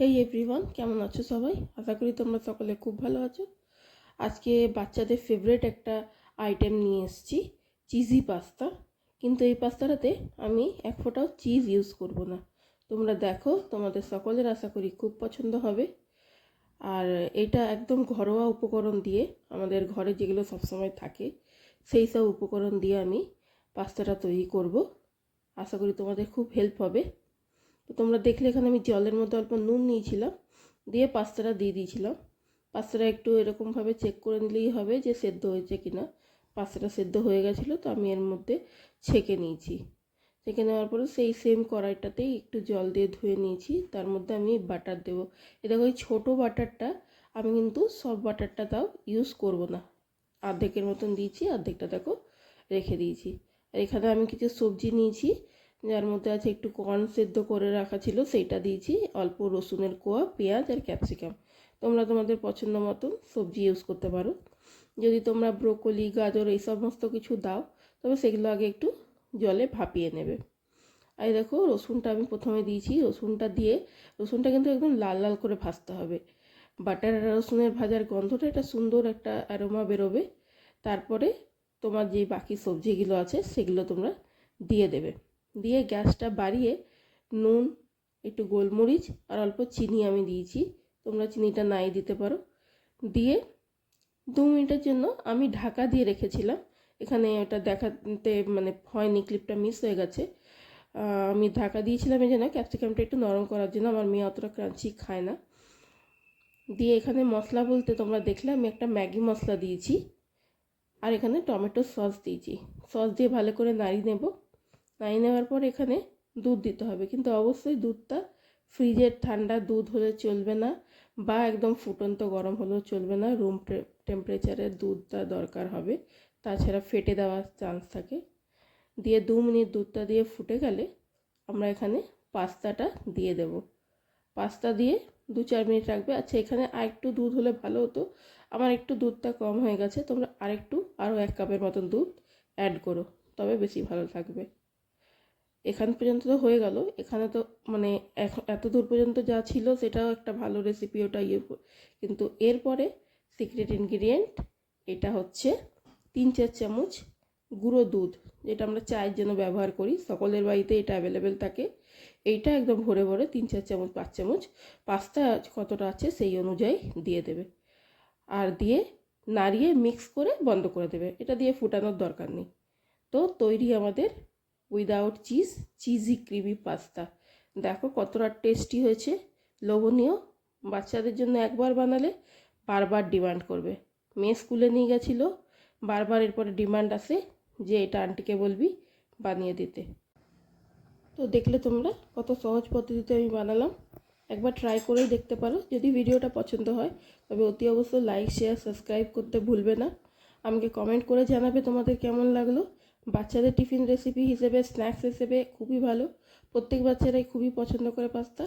হেই everyone কেমন আছো সবাই? আশা করি তোমরা সকলে খুব ভালো আছো। আজকে বাচ্চাদের ফেভারিট একটা আইটেম নিয়ে এসেছি চিজি পাস্তা কিন্তু এই পাস্তাটাতে আমি এক ফোঁটাও চিজ ইউজ করব না। তোমরা দেখো, তোমাদের সকলের আশা করি খুব পছন্দ হবে। আর এটা একদম ঘরোয়া উপকরণ দিয়ে আমাদের ঘরে যেগুলো সবসময় থাকে, সেই সব উপকরণ দিয়ে আমি পাস্তাটা তৈরি করব। আশা করি তোমাদের খুব হেল্প হবে। তো তোমরা দেখলে এখানে আমি জলের মধ্যে অল্প নুন নিয়েছিলাম, দিয়ে পাস্তাটা দিয়ে দিয়েছিলাম। পাস্তাটা একটু এরকমভাবে চেক করে নিলেই হবে যে সেদ্ধ হয়েছে কি না পাস্তাটা সেদ্ধ হয়ে গেছিল, তো আমি এর মধ্যে ছেঁকে নিয়েছি। ছেঁকে নেওয়ার পরে সেই সেম কড়াইটাতেই একটু জল দিয়ে ধুয়ে নিয়েছি, তার মধ্যে আমি বাটার দেবো। এ দেখো ওই ছোটো বাটারটা আমি কিন্তু সব বাটারটা তাও ইউজ করব না। অর্ধেকের মতন দিয়েছি, অর্ধেকটা দেখো রেখে দিয়েছি। আর এখানে আমি কিছু সবজি নিয়েছি যার মধ্যে আছে একটু কর্ন সেদ্ধ করে রাখা ছিল, সেইটা দিয়েছি। অল্প রসুনের কোয়া, পেঁয়াজ আর ক্যাপসিকাম তোমরা তোমাদের পছন্দ মতন সবজি ইউজ করতে পারো। যদি তোমরা ব্রোকলি গাজর এই সমস্ত কিছু দাও, তবে সেগুলো আগে একটু জলে ভাপিয়ে নেবে। আর দেখো, রসুনটা আমি প্রথমে দিয়েছি। রসুনটা দিয়ে, রসুনটা কিন্তু একদম লাল লাল করে ভাজতে হবে। বাটার রসুনের ভাজার গন্ধটা একটা সুন্দর একটা অ্যারোমা বেরোবে। তারপরে তোমার যে বাকি সবজিগুলো আছে, সেগুলো তোমরা দিয়ে দেবে। দিয়ে গ্যাসটা বাড়িয়ে নুন, একটু গোলমরিচ আর অল্প চিনি আমি দিয়েছি। তোমরা চিনিটা নাই দিতে পারো। দিয়ে দু মিনিটের জন্য আমি ঢাকা দিয়ে রেখেছিলাম। এখানে ওটা দেখাতে মানে হয়নি, ক্লিপটা মিস হয়ে গেছে। আমি ঢাকা দিয়েছিলাম এই জন্য ক্যাপসিকামটা একটু নরম করার জন্য। আমার মেয়ে অতটা ক্রাঞ্চি খায় না। দিয়ে এখানে মশলা বলতে তোমরা দেখলে আমি একটা ম্যাগি মশলা দিয়েছি। আর এখানে টমেটো সস দিয়েছি। সস দিয়ে ভালো করে নাড়িয়ে নেব। নাড়িয়ে নেওয়ার পর এখানে দুধ দিতে হবে। কিন্তু অবশ্যই দুধটা ফ্রিজের ঠান্ডা দুধ হলে চলবে না বা একদম ফুটন্ত গরম হলেও চলবে না। রুম টেম্পারেচারের দুধটা দরকার হবে। তাছাড়া ফেটে দেওয়ার চান্স থাকে। দিয়ে দু মিনিট দুধটা দিয়ে ফুটে গেলে আমরা এখানে পাস্তাটা দিয়ে দেব। পাস্তা দিয়ে দু চার মিনিট রাখবে। আচ্ছা এখানে আরেকটু দুধ হলে ভালো হতো। আমার একটু দুধটা কম হয়ে গেছে। তোমরা আরেকটু আরও এক কাপের মতন দুধ অ্যাড করো। তবে বেশি ভালো থাকবে। এখান পর্যন্ত তো হয়ে গেল। এখানে তো মানে এত দূর পর্যন্ত যা ছিল সেটাও একটা ভালো রেসিপি ওটা ইয়ে কিন্তু এরপরে সিক্রেট ইনগ্রিডিয়েন্ট এটা হচ্ছে তিন চার চামচ গুঁড়ো দুধ, যেটা আমরা চায়ের জন্য ব্যবহার করি। সকলের বাড়িতে এটা অ্যাভেলেবেল থাকে। এইটা একদম ভরে ভরে তিন চার চামচ, পাঁচ চামচ পাস্তা কতটা আছে সেই অনুযায়ী দিয়ে দেবে। আর দিয়ে নাড়িয়ে মিক্স করে বন্ধ করে দেবে। এটা দিয়ে ফুটানোর দরকার নেই। তো তৈরি আমাদের without cheese cheesy creamy pasta দেখো কতটা টেস্টি হয়েছে। লোভনীয়। বাচ্চাদের জন্য একবার বানালে বারবার ডিমান্ড করবে। মেয়ে স্কুলে নিয়ে গেছিল। বারবার এরপরে ডিমান্ড আসে যে এটা আন্টিকে বলবি বানিয়ে দিতে। তো দেখলে তোমরা কত সহজ পদ্ধতিতে আমি বানালাম। একবার ট্রাই করেই দেখতে পারো। যদি ভিডিওটা পছন্দ হয়, তবে অতি অবশ্যই লাইক শেয়ার সাবস্ক্রাইব করতে ভুলবে না। আমাকে কমেন্ট করে জানাবে তোমাদের কেমন লাগল। বাচ্চাদের টিফিন রেসিপি হিসেবে স্ন্যাক্স হিসেবে খুবই ভালো। প্রত্যেক বাচ্চারাই খুবই পছন্দ করে পাস্তা